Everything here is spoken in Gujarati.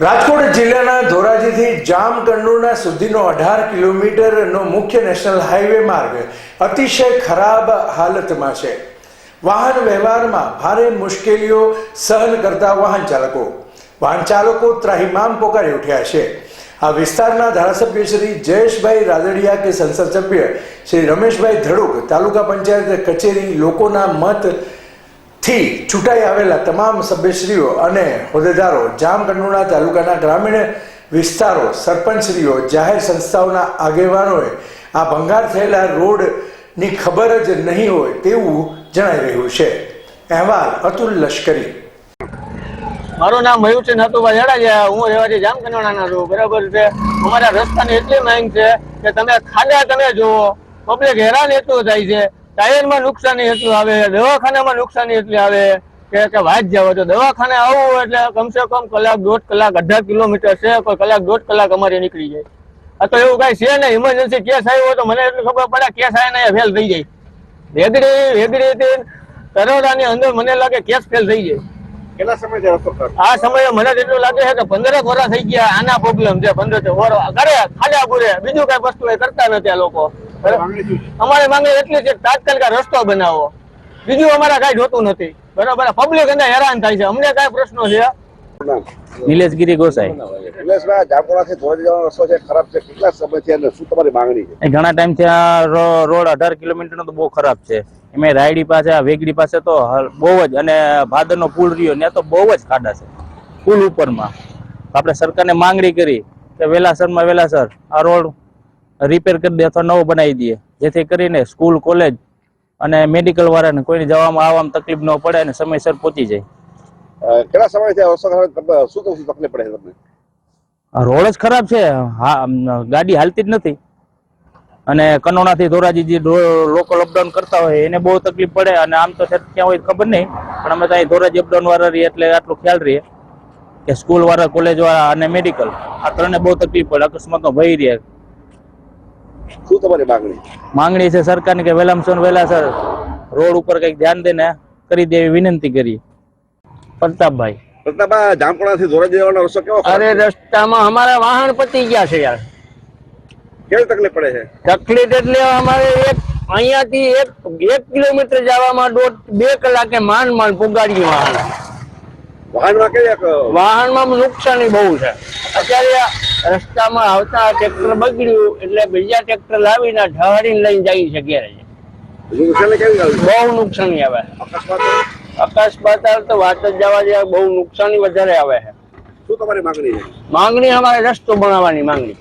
રાજકોટ જિલ્લાના ધોરાજીથી જામકંડોરણા સુધીનો અઢાર કિલોમીટરનો મુખ્ય નેશનલ હાઈવે માર્ગ અતિશય ખરાબ હાલતમાં છે. વાહન વ્યવહારમાં ભારે મુશ્કેલીઓ સહન કરતા વાહન ચાલકો. વાહન ચાલકો ત્રાહિમામ પોકારી ઉઠ્યા છે. આ વિસ્તારના ધારાસભ્ય શ્રી જયેશભાઈ રાદડિયા કે સંસદ સભ્ય શ્રી રમેશભાઈ ધડુક તાલુકા પંચાયત કચેરી લોકોના મત થી છૂટાઈ આવેલા તમામ સભ્યશ્રીઓ અને હોદ્દેદારો જામકંડોરણા તાલુકાના ગ્રામીણ વિસ્તારો, સરપંચશ્રીઓ, જાહેર સંસ્થાઓના આગેવાનોએ આ ભંગાર થયેલા રોડની ખબર જ નહીં હોય તેવું જણાઈ રહ્યું છે. અહેવાલ અતુલ લશ્કરી. મારું નામ મયુરસિંહ નતુભાઈ હેડાજા હું રહેવાથી જામકંડોળાના છું. બરાબર છે? અમારા રસ્તાની એટલી માંગ છે કે તમે ખાડા તમે જુઓ. પબ્લિક હેરાન એટલું થાય છે. ટાયરમાં નુકસાની એટલું આવે દવાખાનામાં નુકસાની એટલી આવે કે કે વાત જાવ તો દવાખાને આવવું એટલે કમસે કમ કલાક દોઢ કલાક અઢાર કિલોમીટર છે કોઈ કલાક દોઢ કલાક અમારે નીકળી જાય. આ તો એવું કઈ છે ને ઇમરજન્સી કેસ આવ્યો હોય તો મને એટલી ખબર પડે કેસ આવીને ફેલ થઈ જાય. વેગડી વેગડી તરોડાની અંદર મને લાગે કેસ ફેલ થઈ જાય. કેટલા સમય આ સમયે મને એટલું લાગે છે કે પંદરેક વર્ષ થઈ ગયા આના પ્રોબ્લેમ છે પંદર કરે ખાડા પૂરે બીજું કઈ વસ્તુ એ કરતા નથી આ લોકો. અમારી માંગણી એટલી છે કે તાત્કાલિક રસ્તો બનાવો. બીજું અમારે કઈ જોતું નથી. બરાબર? પબ્લિક અંદર હેરાન થાય છે. અમને કઈ પ્રશ્નો છે? નિલેશગીરી ગોસાઈ. નિલેશભાઈ જામકોડાથી ધોરાજી જવાનો રસ્તો છે. ખરાબ છે. કેટલા સમય છે અને શું તમારી માંગણી છે? એ ઘણા ટાઈમથી આ રોડ અઢાર કિલોમીટરનો તો બહુ ખરાબ છે. એમાં રાયડી પાસે આ વેગડી પાસે તો બહુ જ અને ભાદરનો પુલ રહ્યો ત્યાં તો બહુ જ ખાડા છે. પુલ ઉપરમાં. આપણે સરકારને માંગણી કરી કે વેલાસરમાં વેલાસર આ રોડ રિપેર કરી દે અથવા નવો બનાવી દે. જેથી કરીને સ્કૂલ કોલેજ અને મેડિકલ વાળાને કોઈને જવામાં આવવામાં તકલીફ ન પડે અને સમયસર પહોંચી જાય. કેટલા સમય છે આ રસ્તો ખરાબ તમને શું શું તકલીફ પડે છે તમને? રોડ જ ખરાબ છે. ગાડી હાલતી જ નથી. અને કનોણાથી ધોરાજી જે લોકલ અપડાઉન કરતા હોય એને બહુ તકલીફ પડે અને આમ તો ક્યાં હોય ખબર નહીં પણ અમે ત્યાં ધોરાજી અપડાઉન વાળા રહીએ એટલે આટલું ખ્યાલ રહીએ કે સ્કૂલ વાળા કોલેજ વાળા અને મેડિકલ આ ત્રણે બહુ તકલીફ પડે. અકસ્માતનો ભય રહે. શું તમારી માંગણી? માંગણી છે સરકારની કે વહેલામાં વહેલાસર રોડ ઉપર કંઈક ધ્યાન દઈને કરી દેવી વિનંતી કરી. પ્રતાપભાઈ. પ્રતાપા જામપુરાથી ધોરાજી જવાનો રસ્તો કેવો અરે રસ્તામાં અમારા વાહન પતી ગયા છે યાર. કેવી તકલીફ પડે છે? તકલીફ એટલે અમારે એક અહીંયાથી એક એક કિલોમીટર જવામાં દોઢ બે કલાકે માંડ માંડ પુગાડ્યું વાહન. વાહનમાં કેવી વાહનમાં નુકસાની બહુ છે. અત્યારે રસ્તામાં આવતા ટ્રેક્ટર બગડ્યું એટલે બીજા ટ્રેક્ટર લાવીને ઢાળીને લઈને જઈ છે ઘેરે. બહુ નુકસાની આવે. અકસ્માત તો વાત જ જવા દે બહુ નુકસાની વધારે આવે છે. શું તમારી માંગણી માંગણી અમારે રસ્તો બનાવવાની માંગણી.